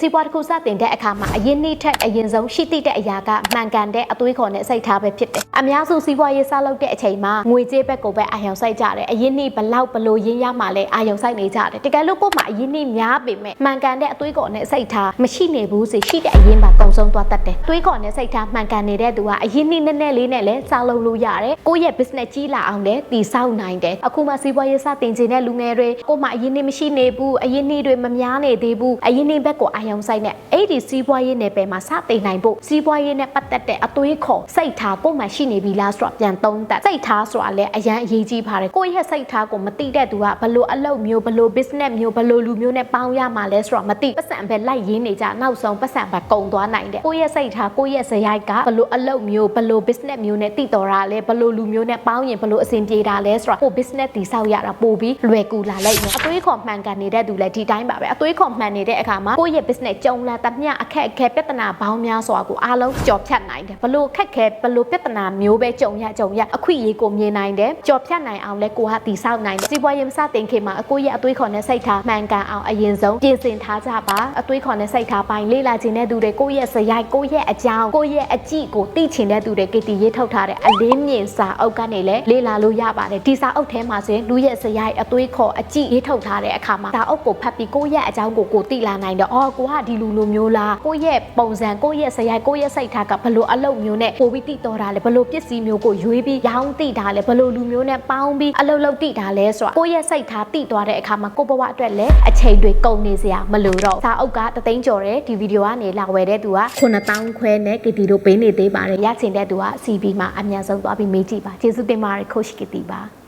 စီးပွားတစ်ခုစတင်တဲ့အခါမှာအရင်နေ့ထက်အရင်ဆုံးရှိသည့်တဲ့အရာကမှန်ကန်တဲ့အသွေးခေါ်နဲ့စိတ်ထားပဲဖြစ်တယ်။အများစုစီးပွားရေးစလုပ်တဲ့အချိန်မှာငွေကြေးဘက်ကိုပဲအာရုံစိုက်ကြတယ်။အရင်နေ့ဘလောက်ဘလို့ရင်းရမှလည်းအာရုံစိုက်နေကြတယ်။တကယ်လို့ကို့မှာအရင်နေ့များပေမဲ့မှန်ကန်တဲ့အသွေးခေါ်နဲ့စိတ်ထားမရှိနေဘူးစီရှိတဲ့အရင်ပါကုံဆုံးသွားတတ်တယ်။သွေးခေါ်နဲ့စိတ်ထားမှန်ကန်နေတဲ့သူကအရင်နေ့နည်းနည်းလေးနဲ့လည်းစားလုံးလို့ရတယ်။ကိုယ့်ရဲ့ business ကြီးလာအောင်လည်းတည်ဆောက်နိုင်တယ်။အခုမှစီးပွားရေးစတင်ခြင်းတဲ့လူငယ်တွေကို့မှာအရင်နေ့မရှိနေဘူးအရင်နေ့တွေမများနေသေးဘူးအရင်နေ့ဘက်ကိုအာရုံစိုက်နေအဲ့ဒီစီးပွားရေးနယ်ပယ်မှာစတင်နိုင်ဖို့စီးပွားရေးနဲ့ပတ်သက်တဲ့အသွေးခေါ်စိတ်ထားကို့မှာရှိနေပြီလားဆိုတာပြန်သုံးသပ်စိတ်ထားဆိုတာလည်းအရန်အရေးကြီးပါတယ်ကိုယ့်ရဲ့စိတ်ထားကိုမသိတဲ့သူကဘလို့အလုပ်မျိုးဘလို့ business မျိုးဘလို့လူမျိုးနဲ့ပေါင်းရမှာလဲဆိုတာမသိပတ်စံပဲလိုက်ရင်းနေကြနောက်ဆုံးပတ်စံပဲကုန်သွားနိုင်တယ်ကိုယ့်ရဲ့စိတ်ထားကိုယ့်ရဲ့ဇယိုက်ကဘလို့အလုပ်မျိုးဘလို့ business မျိုးနဲ့တည်တော်တာလဲဘလို့လူမျိုးနဲ့ပေါင်းရင်ဘလို့အဆင်ပြေတာလဲဆိုတာကို business တည်ဆောက်ရတာပို့ပြီးလွယ်ကူလာလိုက်မယ်အသွေးခေါ်မှန်ကန်နေတဲ့သူလည်းဒီတိုင်းပါပဲအသွေးခေါ်မှန်နေတဲ့အခါမှာကိုယ့်ရဲ့ business ကြုံလာတမျှအခက်အခဲပြဿနာပေါင်းများစွာကိုအားလုံးကြော်ဖြတ်နိုင်တယ်ဘလို့ခက်ခဲဘလို့ပြဿနာမျိုးပဲကြုံရကြုံရအခွင့်အရေးကိုမြင်နိုင်တယ်ကြော်ဖြတ်နိုင်အောင်လဲကိုဟာတည်ဆောက်နိုင်တယ်စီးပွားရေးမစတင်ခင်မှာအကိုရဲ့အသွေးခေါ်နဲ့စိတ်ထားမှန်ကန်အောင်အရင်ဆုံးပြင်ဆင်ထားကြပါအသွေးခေါ်နဲ့စိတ်ထားပိုင်းလေ့လာခြင်းတဲ့သူတွေကိုယ့်ရဲ့စရိုက်ကိုယ့်ရဲ့အကြောင်းကိုယ့်ရဲ့အကြည့်ကိုသိချင်တဲ့သူတွေ KT ရေးထုတ်ထားတဲ့အလင်းမြင်စာအုပ်ကနေလည်းလေ့လာလို့ရပါတယ်ဒီစာအုပ်ထဲမှာဆိုရင်လူရဲ့စရိုက်အသွေးခေါ်အကြည့်ရေးထုတ်ထားတဲ့အခါမှာစာအုပ်ကိုဖတ်ပြီးကိုယ့်ရဲ့အကြောင်းကိုကိုသိလာနိုင်တယ်အော်ကိုကဒီလူလိုမျိုးလားကိုယ့်ရဲ့ပုံစံကိုယ့်ရဲ့စရိုက်ကိုယ့်ရဲ့စိတ်ထားကဘလို့အလုပ်မျိုးနဲ့ပိုပြီးသိတော်တာလဲဘလို့ပစ္စည်းမျိုးကိုရွေးပြီးရောင်းသိတာလဲဘလို့လူမျိုးနဲ့ပေါင်းပြီးအလုပ်လုပ်သိတာလဲဆိုတာကိုယ့်ရဲ့စိတ်ထားသိသွားတဲ့အခါမှာကိုယ့်ဘဝအတွက်လည်းအချိန်တွေကုန်နေစရာမလိုတော့စာအုပ်ကတသိန်းကျော်တယ်ဒီဗီဒီယိုကနေလာဝယ်တဲ့သူက9000ခွဲနဲ့ KT တို့ပေးနေသေးပါတယ်ရချင်တဲ့သူက CB မှာအများဆုံးသွားပြီးမေးကြည့်ပါကျေးဇူးတင်ပါတယ် coach KT ပါ